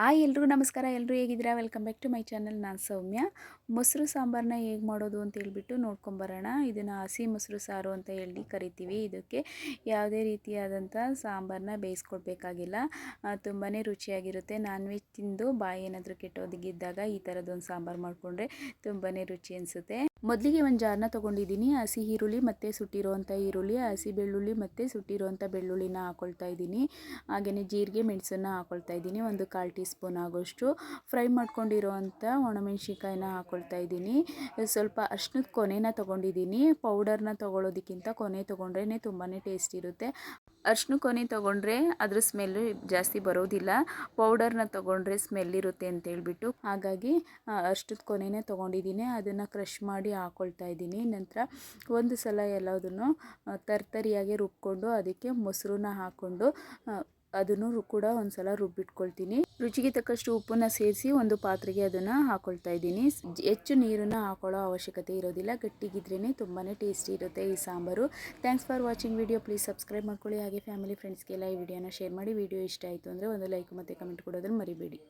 Hi ಎಲ್ರಿಗೂ ನಮಸ್ಕಾರ. ಎಲ್ಲರೂ ಹೇಗಿದ್ದೀರಾ? Welcome back to my channel ನಾನು ಸೌಮ್ಯ. ಮೊಸರು ಸಾಂಬಾರನ್ನ ಹೇಗೆ ಮಾಡೋದು ಅಂತ ಹೇಳ್ಬಿಟ್ಟು ನೋಡ್ಕೊಂಬರೋಣ ಇದನ್ನು ಹಸಿ ಮೊಸರು ಸಾರು ಅಂತ ಹೇಳಿ ಕರಿತೀವಿ. ಇದಕ್ಕೆ ಯಾವುದೇ ರೀತಿಯಾದಂಥ ಸಾಂಬಾರನ್ನ ಬೇಯಿಸ್ಕೊಡ್ಬೇಕಾಗಿಲ್ಲ. ತುಂಬಾ ರುಚಿಯಾಗಿರುತ್ತೆ. ನಾನ್ ವೆಜ್ ತಿಂದು ಬಾಯಿ ಏನಾದರೂ ಕೆಟ್ಟೋದಿಗಿದ್ದಾಗ ಈ ಥರದ್ದೊಂದು ಸಾಂಬಾರು ಮಾಡಿಕೊಂಡ್ರೆ ತುಂಬಾ ರುಚಿ ಅನಿಸುತ್ತೆ. ಮೊದಲಿಗೆ ಒಂದು ಜಾರನ್ನ ತೊಗೊಂಡಿದ್ದೀನಿ ಹಸಿ ಈರುಳ್ಳಿ ಮತ್ತು ಸುಟ್ಟಿರೋವಂಥ ಈರುಳ್ಳಿ, ಹಸಿ ಬೆಳ್ಳುಳ್ಳಿ ಮತ್ತು ಸುಟ್ಟಿರೋವಂಥ ಬೆಳ್ಳುಳ್ಳಿನ ಹಾಕ್ಕೊಳ್ತಾ ಇದ್ದೀನಿ ಹಾಗೆಯೇ ಜೀರಿಗೆ, ಮೆಣಸನ್ನು ಹಾಕೊಳ್ತಾ ಇದ್ದೀನಿ ಒಂದು ಕಾಲು ಟೀ ಸ್ಪೂನ್ ಆಗೋಷ್ಟು. ಫ್ರೈ ಮಾಡ್ಕೊಂಡಿರೋವಂಥ ಒಣಮೆಣ್ಸಿಕಾಯಿನ ಹಾಕೊಳ್ತಾ ಇದ್ದೀನಿ ಸ್ವಲ್ಪ ಅರ್ಶಿನದ ಕೊನೆನ ತೊಗೊಂಡಿದ್ದೀನಿ ಪೌಡರ್ನ ತೊಗೊಳೋದಕ್ಕಿಂತ ಕೊನೆ ತೊಗೊಂಡ್ರೇ ತುಂಬಾ ಟೇಸ್ಟ್ ಇರುತ್ತೆ. ಅರ್ಶಿನ ಕೊನೆ ತೊಗೊಂಡ್ರೆ ಅದ್ರ ಸ್ಮೆಲ್ಲು ಜಾಸ್ತಿ ಬರೋದಿಲ್ಲ. ಪೌಡರ್ನ ತೊಗೊಂಡ್ರೆ ಸ್ಮೆಲ್ ಇರುತ್ತೆ ಅಂತ ಹೇಳ್ಬಿಟ್ಟು. ಹಾಗಾಗಿ ಅರ್ಶಿನದ ಕೊನೆನೇ ತೊಗೊಂಡಿದ್ದೀನಿ ಅದನ್ನು ಕ್ರಷ್ ಮಾಡಿ ಹಾಕ್ಕೊಳ್ತಾ ಇದ್ದೀನಿ. ನಂತರ ಒಂದು ಸಲ ಎಲ್ಲದನ್ನು ತರ್ತರಿಯಾಗಿ ರುಬ್ಕೊಂಡು ಅದಕ್ಕೆ ಮೊಸರನ್ನ ಹಾಕ್ಕೊಂಡು ಅದನ್ನು ಕೂಡ ಒಂದು ಸಲ ರುಬ್ಬಿಟ್ಕೊಳ್ತೀನಿ. ರುಚಿಗೆ ತಕ್ಕಷ್ಟು ಉಪ್ಪನ್ನ ಸೇರಿಸಿ ಒಂದು ಪಾತ್ರೆಗೆ ಅದನ್ನು ಹಾಕೊಳ್ತಾ ಇದ್ದೀನಿ. ಹೆಚ್ಚು ನೀರನ್ನು ಹಾಕೊಳ್ಳೋ ಅವಶ್ಯಕತೆ ಇರೋದಿಲ್ಲ. ಗಟ್ಟಿಗಿದ್ರೇ ತುಂಬಾ ಟೇಸ್ಟಿ ಇರುತ್ತೆ ಈ sambar. Thanks for watching video please subscribe ಮಾಡ್ಕೊಳ್ಳಿ. ಹಾಗೆ ಫ್ಯಾಮಿಲಿ ಫ್ರೆಂಡ್ಸ್ಗೆಲ್ಲ ಈ ವಿಡಿಯೋನ ಶೇರ್ ಮಾಡಿ. ವಿಡಿಯೋ ಇಷ್ಟ ಆಯಿತು ಅಂದರೆ ಒಂದು ಲೈಕ್ ಮತ್ತು ಕಮೆಂಟ್ ಕೊಡೋದನ್ನು ಮರಿಬೇಡಿ.